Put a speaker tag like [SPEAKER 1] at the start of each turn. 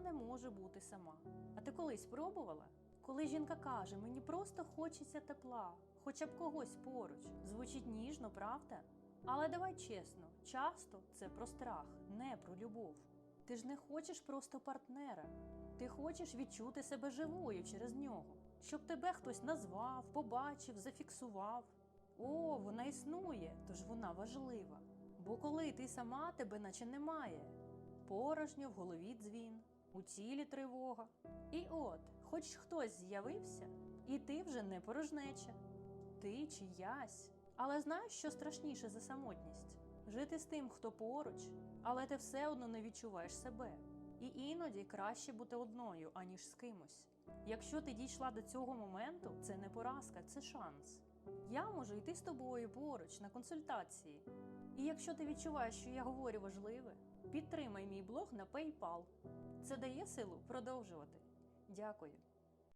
[SPEAKER 1] не можу бути сама. А ти колись пробувала? Коли жінка каже, мені просто хочеться тепла, хоча б когось поруч, звучить ніжно, правда? Але давай чесно, часто це про страх, не про любов. Ти ж не хочеш просто партнера. Ти хочеш відчути себе живою через нього, щоб тебе хтось назвав, побачив, зафіксував. О, вона існує, тож вона важлива. Бо коли ти сама тебе наче немає, порожньо в голові дзвін, у тілі тривога. І от, хоч хтось з'явився, і ти вже не порожнеча, ти чиясь. Але знаєш, що страшніше за самотність? Жити з тим, хто поруч, але ти все одно не відчуваєш себе. І іноді краще бути одною, аніж з кимось. Якщо ти дійшла до цього моменту, це не поразка, це шанс. Я можу йти з тобою поруч на консультації. І якщо ти відчуваєш, що я говорю важливе, підтримай мій блог на PayPal. Це дає силу продовжувати. Дякую.